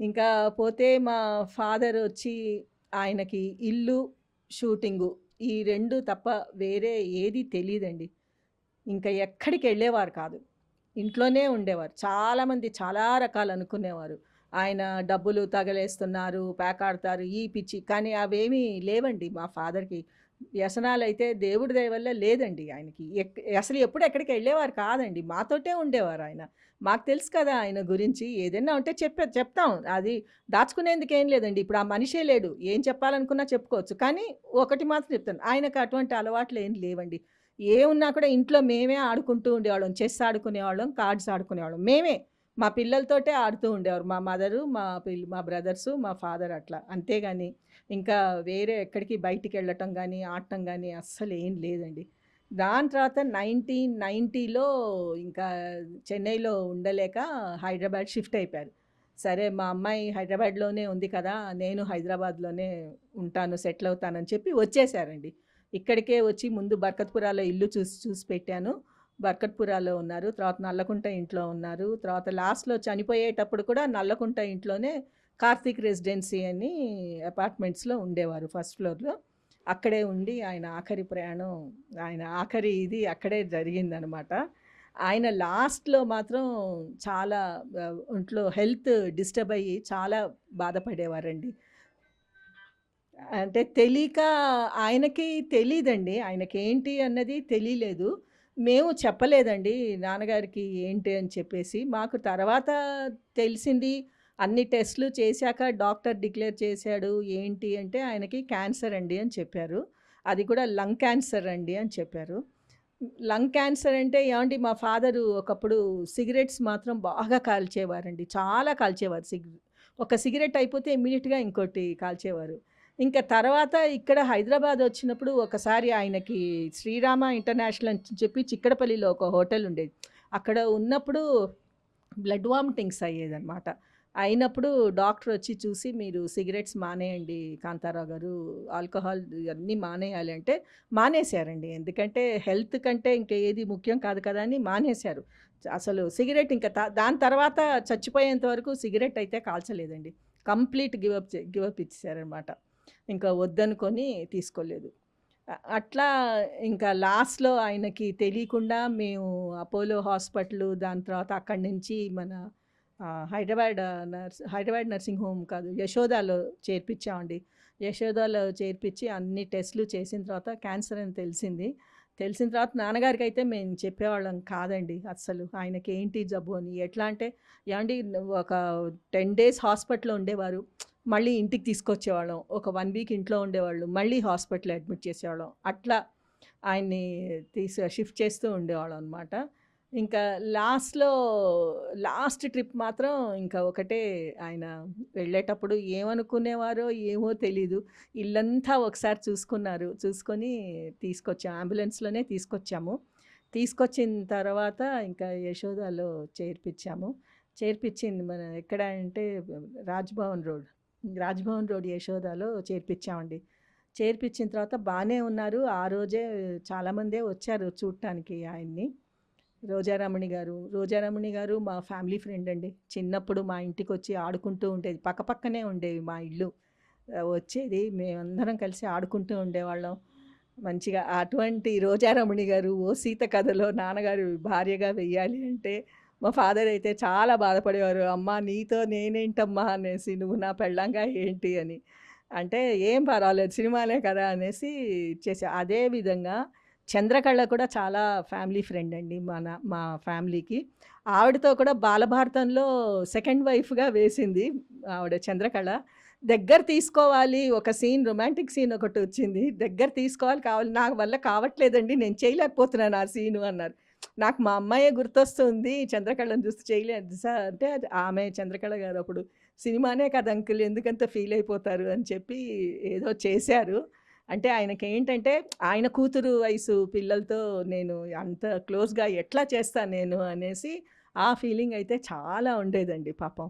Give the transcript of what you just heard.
ఇంకా పోతే మా ఫాదర్ వచ్చి ఆయనకి ఇల్లు, షూటింగు ఈ రెండు తప్ప వేరే ఏది తెలియదండి ఇంకా ఎక్కడికెళ్ళేవారు కాదు. ఇంట్లోనే ఉండేవారు. చాలామంది చాలా రకాలు అనుకునేవారు. ఆయన డబ్బులు తగలేస్తున్నారు, పేకాడతారు, ఈ పిచ్చి కానీ అవేమీ లేవండి మా ఫాదర్‌కి. వ్యసనాలు అయితే దేవుడి దయ వల్ల లేదండి ఆయనకి. ఎక్ అసలు ఎప్పుడు ఎక్కడికెళ్ళేవారు కాదండి. మాతోటే ఉండేవారు ఆయన మాకు తెలుసు కదా ఆయన గురించి. ఏదైనా ఉంటే చెప్పే చెప్తాం. అది దాచుకునేందుకేం లేదండి. ఇప్పుడు ఆ మనిషే లేడు. ఏం చెప్పాలనుకున్నా చెప్పుకోవచ్చు. కానీ ఒకటి మాత్రం చెప్తాను. ఆయనకు అటువంటి అలవాట్లు ఏం లేవండి. ఏమున్నా కూడా ఇంట్లో మేమే ఆడుకుంటూ ఉండేవాళ్ళం. చెస్ ఆడుకునేవాళ్ళం, కార్డ్స్ ఆడుకునేవాళ్ళం. మేమే. మా పిల్లలతోటే ఆడుతూ ఉండేవారు. మా మదరు, మా పిల్ మా బ్రదర్స్ మా ఫాదర్ అట్లా. అంతేగాని ఇంకా వేరే ఎక్కడికి బయటికి వెళ్ళటం కానీ ఆడటం కానీ అస్సలు ఏం లేదండి. దాని తర్వాత 1990లో ఇంకా చెన్నైలో ఉండలేక హైదరాబాద్ షిఫ్ట్ అయిపోయారు. సరే మా అమ్మాయి హైదరాబాద్‌లోనే ఉంది కదా! నేను హైదరాబాద్‌లోనే ఉంటాను, సెటిల్ అవుతానని చెప్పి వచ్చేసారండి. ఇక్కడికే వచ్చి ముందు బర్కత్‌పురాలో ఇల్లు చూసి చూసి పెట్టాను. బర్కత్‌పురాలో ఉన్నారు. తర్వాత నల్లకుంట ఇంట్లో ఉన్నారు. తర్వాత లాస్ట్‌లో చనిపోయేటప్పుడు కూడా నల్లకుంట ఇంట్లోనే కార్తీక్ రెసిడెన్సీ అని అపార్ట్మెంట్స్‌లో ఉండేవారు ఫస్ట్ ఫ్లోర్‌లో. అక్కడే ఉండి ఆయన ఆఖరి ప్రయాణం ఆయన ఆఖరి ఇది అక్కడే జరిగిందనమాట. ఆయన లాస్ట్‌లో మాత్రం చాలా ఒంట్లో హెల్త్ డిస్టర్బ్ అయ్యి చాలా బాధపడేవారండి. అంటే తెలియక ఆయనకి తెలీదండి. ఆయనకేంటి అన్నది తెలియలేదు మేము చెప్పలేదండి నాన్నగారికి ఏంటి అని చెప్పేసి. మాకు తర్వాత తెలిసింది అన్ని టెస్ట్‌లు చేశాక డాక్టర్ డిక్లేర్ చేశాడు. ఏంటి అంటే ఆయనకి క్యాన్సర్ అండి అని చెప్పారు. అది కూడా లంగ్ క్యాన్సర్ అండి అని చెప్పారు. లంగ్ క్యాన్సర్ అంటే ఏమండి మా ఫాదరు ఒకప్పుడు సిగరెట్స్ మాత్రం బాగా కాల్చేవారండి. చాలా కాల్చేవారు. సిగ్ ఒక సిగరెట్ అయిపోతే ఇమ్మీడియట్గా ఇంకోటి కాల్చేవారు. ఇంకా తర్వాత ఇక్కడ హైదరాబాద్ వచ్చినప్పుడు ఒకసారి ఆయనకి శ్రీరామ ఇంటర్నేషనల్ అని చెప్పి చిక్కడపల్లిలో ఒక హోటల్ ఉండేది. అక్కడ ఉన్నప్పుడు బ్లడ్ వామిటింగ్స్ అయ్యేదనమాట. అయినప్పుడు డాక్టర్ వచ్చి చూసి మీరు సిగరెట్స్ మానేయండి కాంతారావు గారు. ఆల్కహాల్ ఇవన్నీ మానేయాలి అంటే మానేశారండి. ఎందుకంటే హెల్త్ కంటే ఇంకా ఏది ముఖ్యం కాదు కదా! అని మానేశారు. అసలు సిగరెట్ ఇంకా దాని తర్వాత చచ్చిపోయేంత వరకు సిగరెట్ అయితే కాల్చలేదండి. కంప్లీట్ గివప్ గివప్ ఇచ్చారనమాట ఇచ్చేసారనమాట. ఇంకా వద్దనుకొని తీసుకోలేదు. అట్లా ఇంకా లాస్ట్‌లో ఆయనకి తెలియకుండా మేము అపోలో హాస్పిటల్ దాని తర్వాత అక్కడి నుంచి మన Hyderabad nurse Hyderabad nursing home కాదు యశోదాలో చేర్పించామండి. యశోదాలో చేర్పించి అన్ని టెస్ట్‌లు చేసిన తర్వాత క్యాన్సర్ అని తెలిసింది. తెలిసిన తర్వాత నాన్నగారికి అయితే మేము చెప్పేవాళ్ళం కాదండి అస్సలు. ఏంటి జబ్బు అని. ఎట్లా అంటే ఏమండి ఒక 10 డేస్ హాస్పిటల్‌లో ఉండేవారు. మళ్ళీ ఇంటికి తీసుకొచ్చేవాళ్ళం. ఒక వన్ వీక్ ఇంట్లో ఉండేవాళ్ళు. మళ్ళీ హాస్పిటల్ అడ్మిట్ చేసేవాళ్ళం. అట్లా ఆయన్ని తీసి షిఫ్ట్ చేస్తూ ఉండేవాళ్ళం అనమాట. ఇంకా లాస్ట్‌లో లాస్ట్ ట్రిప్ మాత్రం ఇంకా ఒకటే ఆయన వెళ్ళేటప్పుడు ఏమనుకునేవారో ఏమో తెలీదు. ఇల్లంతా ఒకసారి చూసుకున్నారు. చూసుకొని తీసుకొచ్చాము అంబులెన్స్‌లోనే తీసుకొచ్చాము. తీసుకొచ్చిన తర్వాత ఇంకా యశోదాలో చేర్పించాము. చేర్పించింది మన ఎక్కడ అంటే రాజ్‌భవన్ రోడ్. రాజ్‌భవన్ రోడ్ యశోదాలో చేర్పించామండి. చేర్పించిన తర్వాత బాగానే ఉన్నారు. ఆ రోజే చాలామందే వచ్చారు చూడటానికి ఆయన్ని. రోజారమణి గారు. రోజారమణి గారు మా ఫ్యామిలీ ఫ్రెండ్ అండి. చిన్నప్పుడు మా ఇంటికొచ్చి ఆడుకుంటూ ఉండేది. పక్కపక్కనే ఉండేవి మా ఇల్లు. వచ్చేది. మేమందరం కలిసి ఆడుకుంటూ ఉండేవాళ్ళం. మంచిగా అటువంటి రోజారమణి గారు 'ఓ సీత' కథలో నాన్నగారు భార్యగా వెయ్యాలి అంటే మా ఫాదర్ అయితే చాలా బాధపడేవారు. అమ్మా నీతో నేనేంటమ్మా అనేసి నువ్వు నా పెళ్ళాంగా ఏంటి అని. అంటే ఏం పర్వాలేదు సినిమానే కదా! అనేసి చేసే అదే విధంగా చంద్రకళ కూడా చాలా ఫ్యామిలీ ఫ్రెండ్ అండి మన మా ఫ్యామిలీకి. ఆవిడతో కూడా బాలభారతంలో సెకండ్ వైఫ్‌గా వేసింది ఆవిడ చంద్రకళ. దగ్గర తీసుకోవాలి ఒక సీన్ రొమాంటిక్ సీన్ ఒకటి వచ్చింది దగ్గర తీసుకోవాలి కావాలి. నా వల్ల కావట్లేదండి. నేను చేయలేకపోతున్నాను ఆ సీను అన్నారు. నాకు మా అమ్మాయే గుర్తొస్తుంది. చంద్రకళను చూస్తే చేయలేదు సార్ అంటే అది ఆమె చంద్రకళ గారు అప్పుడు సినిమానే కదా అంకుల్ ఎందుకంత ఫీల్ అయిపోతారు అని చెప్పి ఏదో చేశారు. అంటే ఆయనకి ఏంటంటే ఆయన కూతురు వయసు పిల్లలతో నేను అంత క్లోజ్‌గా ఎట్లా చేస్తాను నేను అనేసి ఆ ఫీలింగ్ అయితే చాలా ఉండేదండి పాపం.